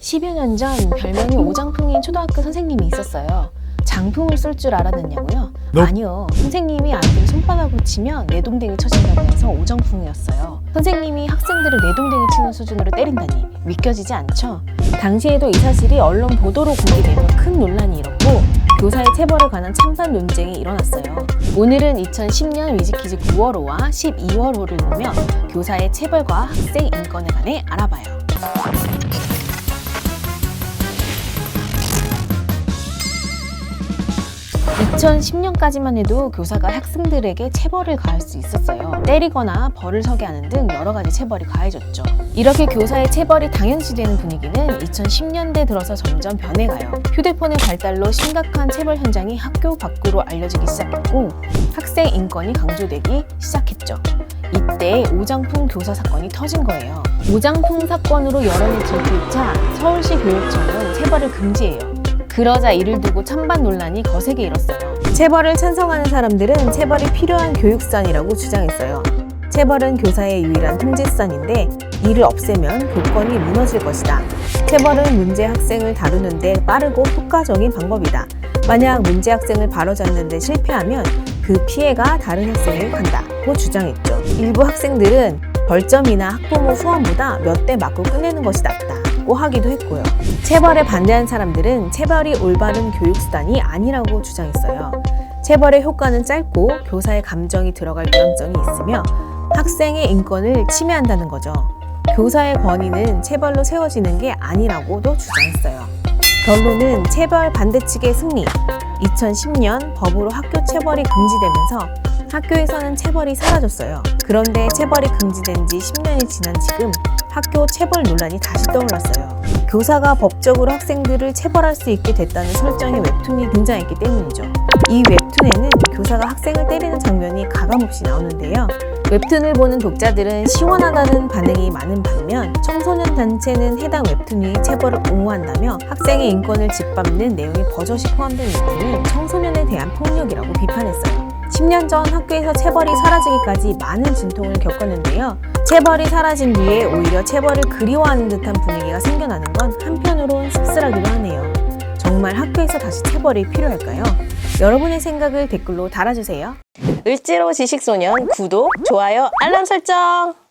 10여 년 전 별명이 오장풍인 초등학교 선생님이 있었어요. 장풍을 쏠 줄 알았느냐고요? Nope. 아니요. 선생님이 아이들 손바닥으로 치면 내동댕이 쳐진다고 해서 오장풍이었어요. 선생님이 학생들을 내동댕이 치는 수준으로 때린다니 믿겨지지 않죠? 당시에도 이 사실이 언론 보도로 공개되며 큰 논란이 일었고 교사의 체벌에 관한 찬반 논쟁이 일어났어요. 오늘은 2010년 위즈키즈 9월호와 12월호를 보며 교사의 체벌과 학생 인권에 관해 알아봐요. 2010년까지만 해도 교사가 학생들에게 체벌을 가할 수 있었어요. 때리거나 벌을 서게 하는 등 여러 가지 체벌이 가해졌죠. 이렇게 교사의 체벌이 당연시되는 분위기는 2010년대 들어서 점점 변해가요. 휴대폰의 발달로 심각한 체벌 현장이 학교 밖으로 알려지기 시작했고 학생 인권이 강조되기 시작했죠. 이때 오장풍 교사 사건이 터진 거예요. 오장풍 사건으로 여론이 들끓자 서울시 교육청은 체벌을 금지해요. 그러자 이를 두고 찬반 논란이 거세게 일었어요. 체벌을 찬성하는 사람들은 체벌이 필요한 교육선이라고 주장했어요. 체벌은 교사의 유일한 통제선인데 이를 없애면 교권이 무너질 것이다. 체벌은 문제 학생을 다루는데 빠르고 효과적인 방법이다. 만약 문제 학생을 바로잡는데 실패하면 그 피해가 다른 학생에게 간다고 주장했죠. 일부 학생들은 벌점이나 학부모 후원보다 몇 대 맞고 끝내는 것이 낫다 고 하기도 했고요. 체벌에 반대한 사람들은 체벌이 올바른 교육 수단이 아니라고 주장했어요. 체벌의 효과는 짧고 교사의 감정이 들어갈 위험성이 있으며 학생의 인권을 침해한다는 거죠. 교사의 권위는 체벌로 세워지는 게 아니라고도 주장했어요. 결론은 체벌 반대 측의 승리. 2010년 법으로 학교 체벌이 금지되면서 학교에서는 체벌이 사라졌어요. 그런데 체벌이 금지된 지 10년이 지난 지금 학교 체벌 논란이 다시 떠올랐어요. 교사가 법적으로 학생들을 체벌할 수 있게 됐다는 설정의 웹툰이 등장했기 때문이죠. 이 웹툰에는 교사가 학생을 때리는 장면이 가감없이 나오는데요. 웹툰을 보는 독자들은 시원하다는 반응이 많은 반면 청소년 단체는 해당 웹툰이 체벌을 옹호한다며 학생의 인권을 짓밟는 내용이 버젓이 포함된 웹툰을 청소년에 대한 폭력이라고 비판했어요. 10년 전 학교에서 체벌이 사라지기까지 많은 진통을 겪었는데요. 체벌이 사라진 뒤에 오히려 체벌을 그리워하는 듯한 분위기가 생겨나는 건 한편으론 씁쓸하기도 하네요. 정말 학교에서 다시 체벌이 필요할까요? 여러분의 생각을 댓글로 달아주세요. 을지로 지식소년 구독, 좋아요, 알람 설정!